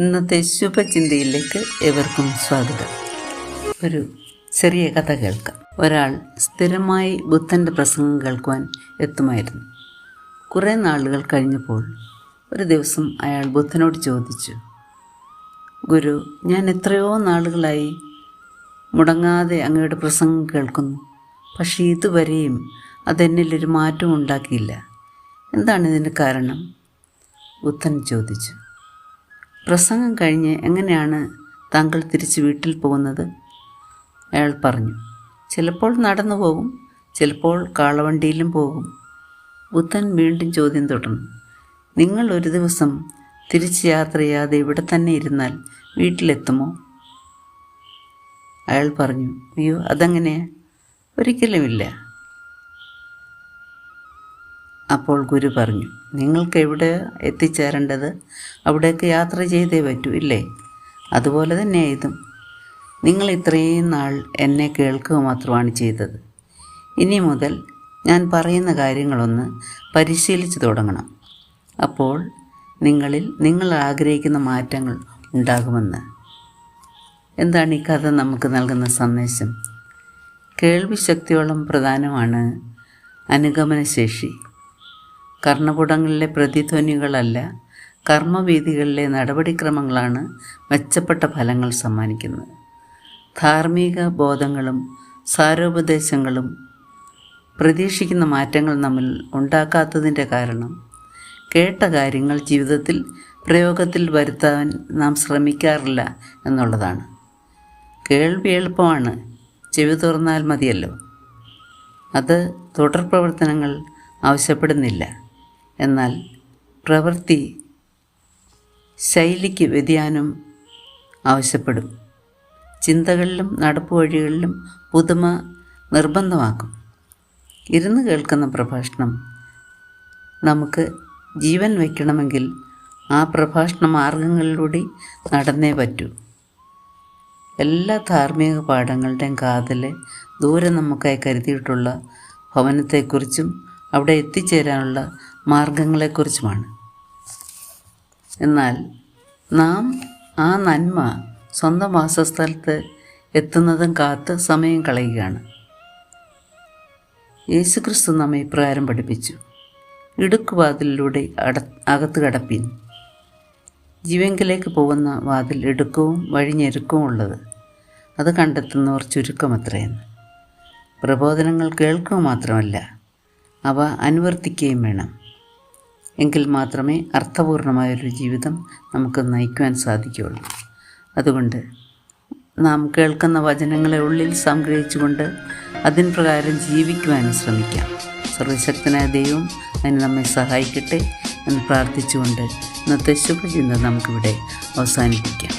ഇന്നത്തെ ശുഭചിന്തയിലേക്ക് ഏവർക്കും സ്വാഗതം. ഒരു ചെറിയ കഥ കേൾക്കാം. ഒരാൾ സ്ഥിരമായി ബുദ്ധന്റെ പ്രസംഗം കേൾക്കുവാൻ എത്തുമായിരുന്നു. കുറേ നാളുകൾ കഴിഞ്ഞപ്പോൾ ഒരു ദിവസം അയാൾ ബുദ്ധനോട് ചോദിച്ചു ഗുരു ഞാൻ എത്രയോ നാളുകളായി മുടങ്ങാതെ അങ്ങയുടെ പ്രസംഗം കേൾക്കുന്നു. പക്ഷേ ഇതുവരെയും അതെന്നിലൊരു മാറ്റവും ഉണ്ടാക്കിയില്ല. എന്താണ് ഇതിന് കാരണം? ബുദ്ധൻ ചോദിച്ചു പ്രസംഗം കഴിഞ്ഞ് എങ്ങനെയാണ് താങ്കൾ തിരിച്ച് വീട്ടിൽ പോകുന്നത്? അയാൾ പറഞ്ഞു ചിലപ്പോൾ നടന്നു പോകും ചിലപ്പോൾ കാളവണ്ടിയിലും പോകും. ബുദ്ധൻ വീണ്ടും ചോദ്യം തുടർന്നു നിങ്ങൾ ഒരു ദിവസം തിരിച്ച് യാത്ര ചെയ്യാതെ ഇവിടെ തന്നെ ഇരുന്നാൽ വീട്ടിലെത്തുമോ? അയാൾ പറഞ്ഞു അയ്യോ അതെങ്ങനെയാ? ഒരിക്കലുമില്ല. അപ്പോൾ ഗുരു പറഞ്ഞു നിങ്ങൾക്ക് എവിടെ എത്തിച്ചേരേണ്ടത്? അവിടേക്ക് യാത്ര ചെയ്തേ പറ്റൂ ഇല്ലേ? അതുപോലെ തന്നെ ഇതും. നിങ്ങൾ ഇത്രയും നാൾ എന്നെ കേൾക്കുക മാത്രമാണ് ചെയ്തത്. ഇനി മുതൽ ഞാൻ പറയുന്ന കാര്യങ്ങളൊന്ന് പരിശീലിച്ച് തുടങ്ങണം. അപ്പോൾ നിങ്ങളിൽ നിങ്ങൾ ആഗ്രഹിക്കുന്ന മാറ്റങ്ങൾ ഉണ്ടാകുമെന്ന്. എന്താണ് ഈ കഥ നമുക്ക് നൽകുന്ന സന്ദേശം? കേൾവി ശക്തിയോളം പ്രധാനമാണ് അനുഗമനശേഷി. കർണപുടങ്ങളിലെ പ്രതിധ്വനികളല്ല കർമ്മവീതികളിലെ നടപടിക്രമങ്ങളാണ് മെച്ചപ്പെട്ട ഫലങ്ങൾ സമ്മാനിക്കുന്നത്. ധാർമ്മിക ബോധങ്ങളും സാരോപദേശങ്ങളും പ്രതീക്ഷിക്കുന്ന മാറ്റങ്ങൾ നമ്മൾ ഉണ്ടാക്കാത്തതിന്റെ കാരണം കേട്ട കാര്യങ്ങൾ ജീവിതത്തിൽ പ്രയോഗത്തിൽ വരുത്താൻ നാം ശ്രമിക്കാറില്ല എന്നുള്ളതാണ്. കേൾവി എളുപ്പമാണ് ചെവി തുറന്നാൽ മതിയല്ലോ. അത് തുടർ പ്രവർത്തനങ്ങൾ ആവശ്യപ്പെടുന്നില്ല. എന്നാൽ പ്രവൃത്തി ശൈലിക്ക് വ്യതിയാനം ആവശ്യപ്പെടും. ചിന്തകളിലും നടപ്പ് വഴികളിലും പുതുമ നിർബന്ധമാക്കും. ഇരുന്ന് കേൾക്കുന്ന പ്രഭാഷണം നമുക്ക് ജീവൻ വയ്ക്കണമെങ്കിൽ ആ പ്രഭാഷണ മാർഗങ്ങളിലൂടെ നടന്നേ പറ്റൂ. എല്ലാ ധാർമ്മിക പാഠങ്ങളുടെയും കാതലെ ദൂരെ നമുക്കായി കരുതിയിട്ടുള്ള ഭവനത്തെക്കുറിച്ചും അവിടെ എത്തിച്ചേരാനുള്ള മാർഗങ്ങളെക്കുറിച്ചുമാണ്. എന്നാൽ നാം ആ നന്മ സ്വന്തം വാസസ്ഥലത്ത് എത്തുന്നതും കാത്ത് സമയം കളയുകയാണ്. യേശുക്രിസ്തു നമ്മെ ഇപ്രകാരം പഠിപ്പിച്ചു. ഇടുക്കുവാതിലൂടെ അട അകത്ത് കടപ്പിൻ. ജീവങ്കിലേക്ക് പോകുന്ന വാതിൽ ഇടുക്കവും വഴിഞ്ഞെരുക്കവും ഉള്ളത് അത് കണ്ടെത്തുന്നവർ ചുരുക്കമത്രയെന്ന് പ്രബോധനങ്ങൾ കേൾക്കുക മാത്രമല്ല അവ അനുവർത്തിക്കുകയും വേണം. എങ്കിൽ മാത്രമേ അർത്ഥപൂർണമായൊരു ജീവിതം നമുക്ക് നയിക്കുവാൻ സാധിക്കുകയുള്ളൂ. അതുകൊണ്ട് നാം കേൾക്കുന്ന വചനങ്ങളെ ഉള്ളിൽ സംഗ്രഹിച്ചുകൊണ്ട് അതിൻ പ്രകാരം ജീവിക്കുവാൻ ശ്രമിക്കാം. സർവശക്തനായ ദൈവം അതിന് നമ്മെ സഹായിക്കട്ടെ എന്ന് പ്രാർത്ഥിച്ചുകൊണ്ട് ഇന്നത്തെ ശുഭചിന്ത നമുക്കിവിടെ അവസാനിപ്പിക്കാം.